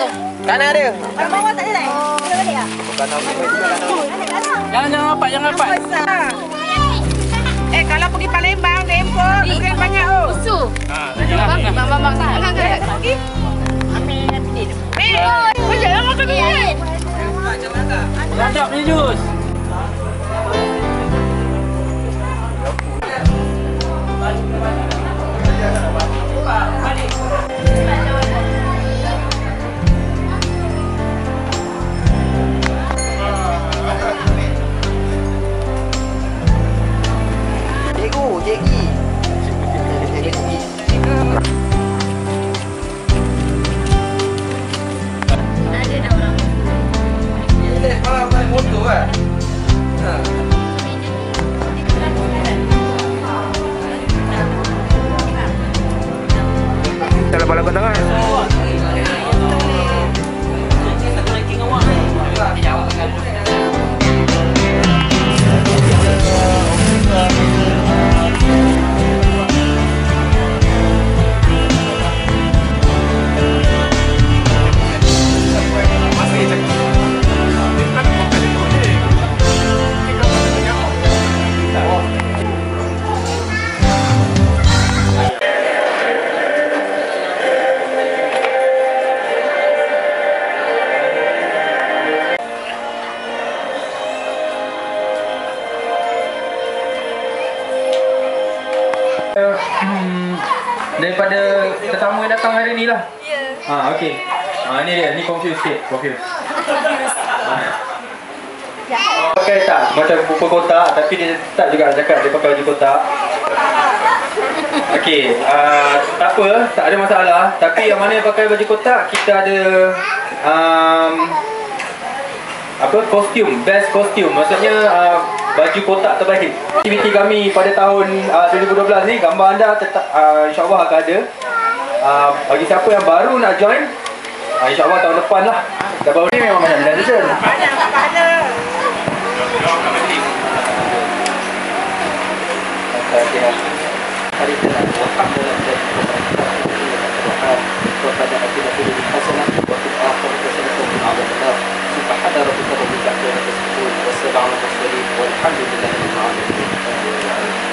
Tu. Kanan ada. Orang bawah tak ada balik ada. Jangan jangan rapat, jangan rapat. Eh kalau pergi Palembang, Dempok, duit banyak oh. Su. Bang, bang, bang, bang. Bang, bang. Pergi. Eh, Macam mana makan ni? Sedap ni jus. Hello. Hmm, daripada tetamu yang datang hari ni lah. Ya. Ha, okey. Ha, ni dia, ni confused sikit, confused. Ha. Pakai tak macam buku kotak tapi dia tak juga cakap dia pakai baju kotak. Okey, uh, tak apa, tak ada masalah. Tapi yang mana yang pakai baju kotak, kita ada um, apa kostum, best kostum. Maksudnya uh, baju kotak terbaik. Aktiviti kami pada tahun uh, 2012 ni gambar anda tetap uh, insya-Allah akan ada. Uh, bagi siapa yang baru nak join, uh, insya-Allah tahun depan lah. Dah baru ni memang banyak realization. Banyak tak pahala. Hari telah wafat dalam kepada akhir-akhir hasanah wa fil akhir hasanah wa فحذر بسبب تأخير السكون والسبع الصليب والحمد لله رب العالمين.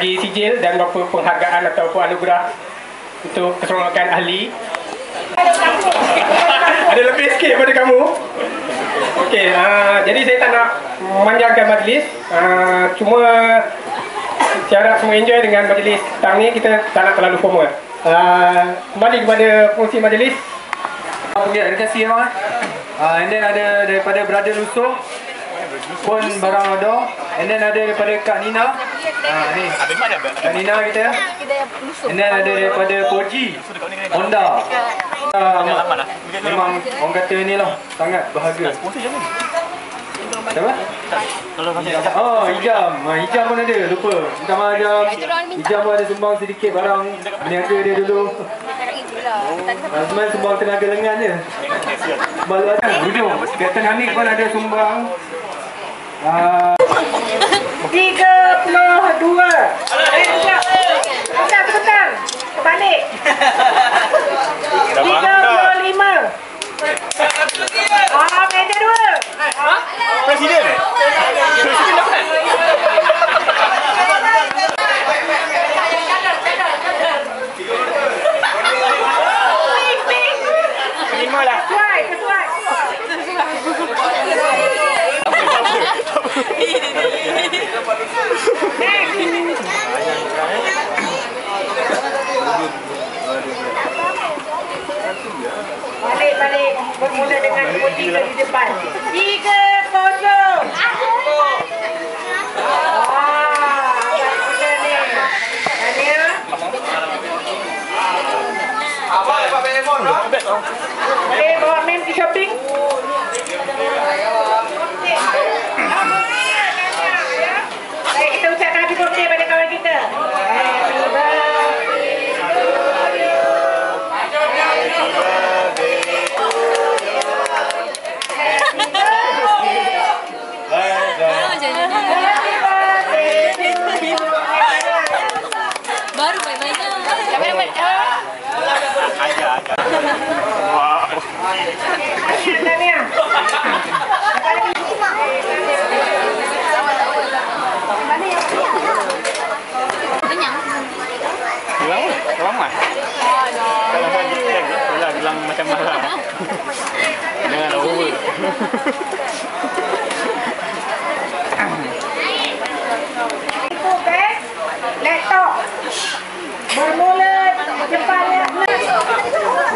Bagi sijil dan beberapa penghargaan ataupun anugerah untuk keselamatan ahli. Ada lebih sikit daripada kamu. Okey, uh, jadi saya tak nak memanjangkan majlis. Uh, cuma saya harap semua enjoy dengan majlis petang ni. Kita tak nak terlalu formal. Uh, kembali kepada fungsi majlis. Terima kasih Emang. Uh, and then ada daripada Brother Luso pun barang ada. And then ada daripada Kak Nina. Ah ni. Kak Nina kita. Then ada daripada Koji. Honda. Ah, memang orang kata ni lah sangat bahagia. Siapa? Oh, Ijam. Ah, Ijam pun ada, lupa. Minta maaf Ijam. Ijam pun ada sumbang sedikit barang berniaga dia dulu. Ah, Sebenarnya sumbang tenaga lengan je. Baru ada. Hujung. Captain Hanif pun ada sumbang. Tiga puluh dua. Sekejap. Sekejap, sekejap. Terbalik. Tiga puluh lima. Ah, meja dua. Mana? Jangan over.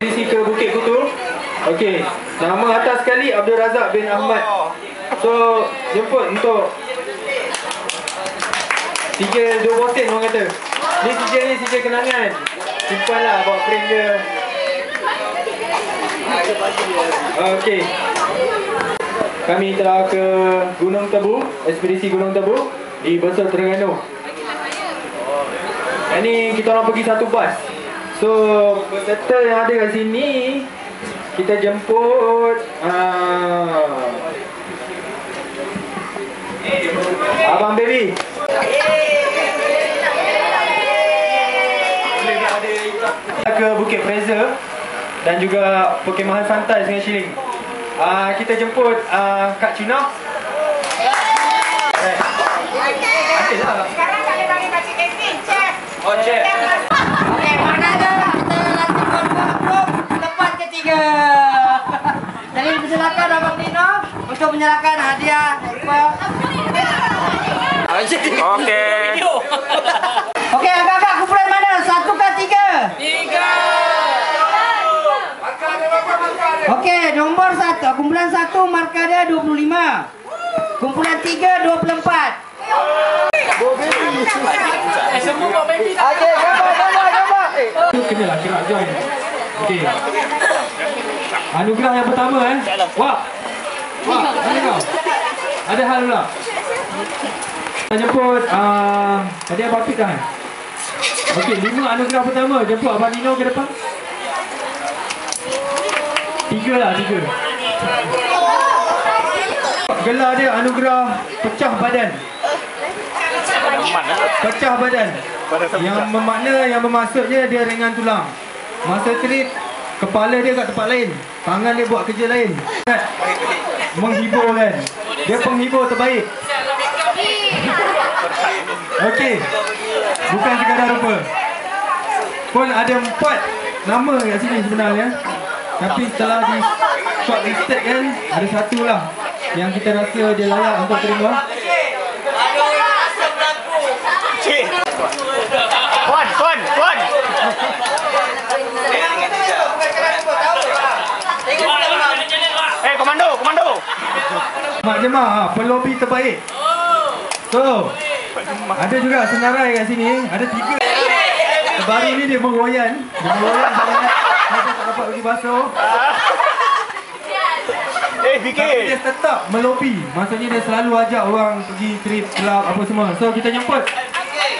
Sisi ke Bukit Kutu. Okey, nama atas sekali Abdul Razak bin Ahmad. So, jemput untuk Sijil dua bosin orang kata. Ni sijil ni sijil kenangan. Simpan lah bawa frame dia. Okey. Kami telah ke Gunung Tebu, ekspedisi Gunung Tebu di Besar Terengganu. Yang ni kita orang pergi satu bas. So, peserta yang ada kat sini kita jemput uh, ke Bukit Fraser dan juga perkemahan santai dengan Shilling. Uh, kita jemput uh, Kak Cina. Eh. Ada lah. Sekarang tak boleh bagi makcik Kevin, chef. Oh, cek. Okey, mana ada? Kita lanjut grup tempat ketiga. Jadi dipersilakan Abang Dino untuk menyerahkan hadiah Okey. Okey, agak-agak kumpulan mana? Satu ke tiga? Tiga. Okey, nombor satu. Kumpulan satu markah dia 25. Kumpulan tiga 24. Eh, semua bawa baby tak? Okey, gambar, gambar, gambar. Tu kena lah kira join. Okey. Anugerah yang pertama eh. Wah. Wah, mana kau? Ada hal pula. Kita jemput uh, tadi Abang Apik dah. eh? Okey, lima anugerah pertama. Jemput Abang Dino ke depan. Tiga lah, tiga. Gelar dia anugerah pecah badan. Pecah badan. Yang bermakna yang bermaksudnya dia ringan tulang. Masa trip kepala dia kat tempat lain. Tangan dia buat kerja lain. Menghibur kan. Dia penghibur terbaik. Okey. Bukan sekadar rupa. Pun ada empat nama kat sini sebenarnya. Tapi setelah di short listed kan Ada satu lah Yang kita rasa dia layak untuk terima Cik. Puan, puan, puan. Eh, komando, komando. Mak Jemaah ha, pelobi terbaik So Ada juga senarai kat sini Ada tiga Baru ni dia meroyan Dia sangat Macam tak dapat pergi basuh Eh, Tapi fikir. dia tetap melobi Maksudnya dia selalu ajak orang pergi trip, club apa semua. So kita jemput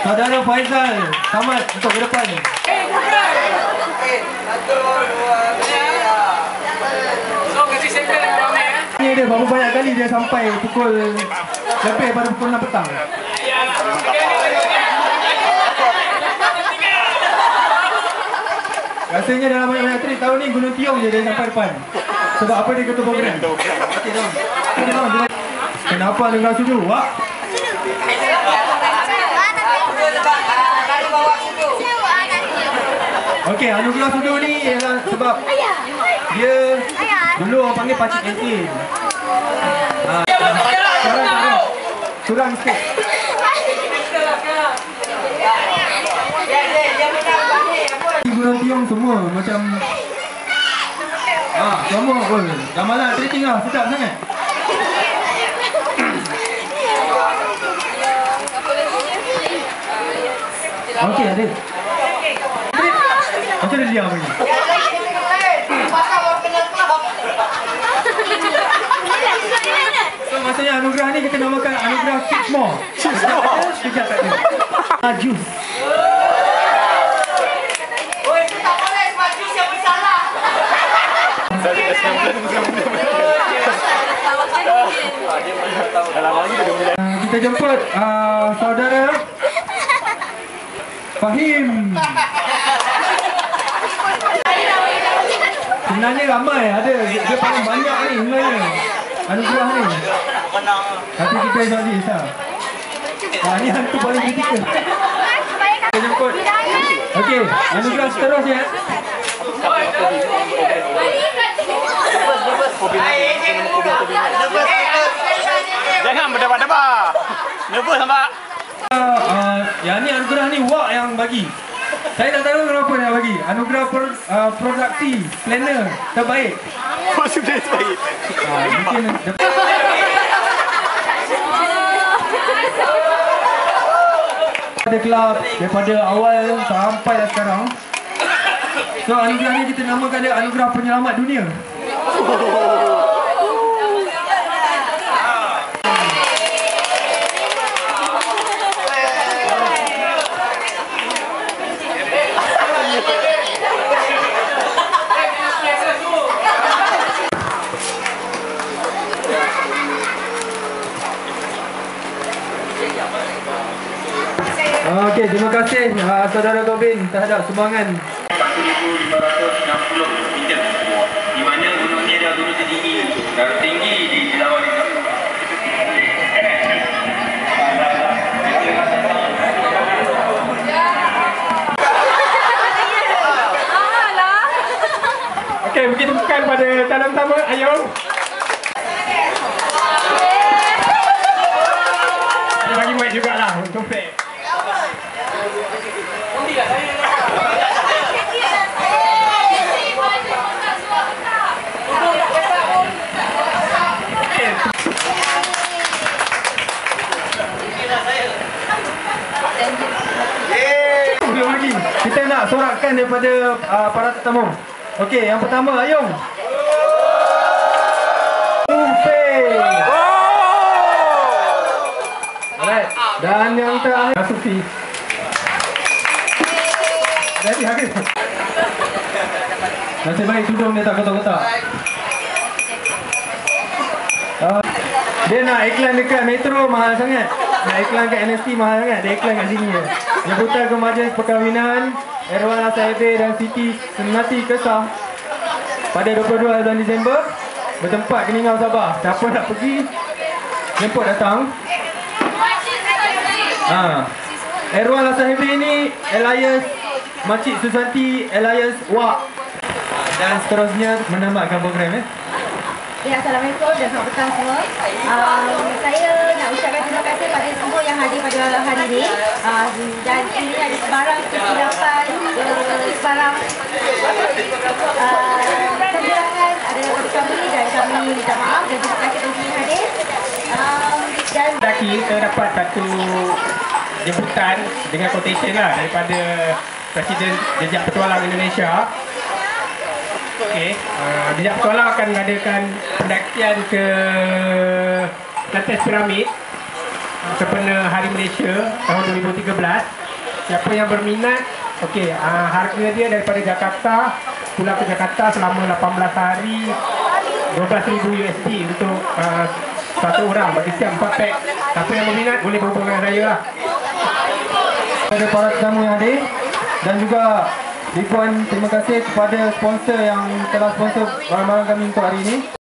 Saudara Faizal Samad untuk ke depan. Ini dia berapa banyak kali dia sampai pukul Lebih pada pukul 6 petang Rasanya dalam banyak-banyak trip tahun ni Gunung Tiong je dia sampai depan. Sebab apa dia ketua program? Okey dia- Kenapa anda tak setuju? Wak. Situ. Okey anugerah sudu ni ialah sebab Dia Dulu orang panggil pakcik kantin. Ah, sekarang Kurang sikit Dia dia dia menang balik apa? Di Gunung Tiong semua macam Ah, semua pun Dah malam treating lah, sedap sangat Okey adik Macam dia diam. So maksudnya anugerah ni kita namakan anugerah Kids More Sekejap tak ada, sekejap tak ada Ah, juice Kita jemput ah, saudara Fahim. Sebenarnya ramai ada. Dia paling banyak ni sebenarnya. Anugerah ni. Tapi kita jadi sah Ah, ni hantu paling kritikal. Kita jemput. Okey, anugerah seterusnya Jangan berdebar-debar. Nervous nampak. uh, uh, Yang ni anugerah ni Wak yang bagi. Saya tak tahu kenapa dia bagi. Anugerah pro, uh, produksi Planner terbaik. Oh, sudah baik. Ah, mungkin daripada kelab daripada awal sampai dah sekarang. So anugerah ni kita namakan dia anugerah penyelamat dunia. Okey, saudara Gobin terhadap sumbangan 1,560 meter di mana gunung ni adalah gunung tertinggi tertinggi di Selawar ini. Okey, bagi tepukan pada pertama, Ayong. Dia bagi mic jugalah untuk fair. Belum lagi. Kita nak sorakkan daripada uh, para tetamu. Okey, yang pertama Ayung. Alright. Dan yang terakhir Sufi. Jadi habis. Nasib baik tudung dia tak kotak-kotak. Uh, dia nak iklan dekat Metro mahal sangat. Nak iklan kat NST mahal sangat. Dia iklan kat sini je. Jemputan ke majlis perkahwinan Erwan Asaibe dan Siti Senati Kesah pada 22 bulan Disember bertempat Keningau Sabah. Siapa nak pergi jemput datang. Ha. Erwan Asaibe ni alias Makcik Susanti alias Wak. Dan seterusnya menamatkan program ya. Ya, Assalamualaikum dan selamat petang semua. Um, saya nak ucapkan terima kasih pada semua yang hadir pada hari ini. Uh, dan ini ada sebarang kesilapan, uh, sebarang uh, kesilapan ada daripada kami dan kami minta maaf dan terima kasih kepada hadir. Um, dan Lagi kita dapat satu jemputan dengan quotation lah daripada Presiden Jejak Petualang Indonesia. Okey, uh, Jejak Petualang akan mengadakan pendakian ke Atas Piramid uh, sempena Hari Malaysia tahun 2013. Siapa yang berminat, okey, uh, harga dia daripada Jakarta pulang ke Jakarta selama 18 hari 12,000 USD untuk uh, satu orang bagi setiap 4 pack. Siapa yang berminat boleh berhubung dengan saya lah. Kepada para tetamu yang hadir dan juga ribuan terima kasih kepada sponsor yang telah sponsor barang-barang kami untuk hari ini.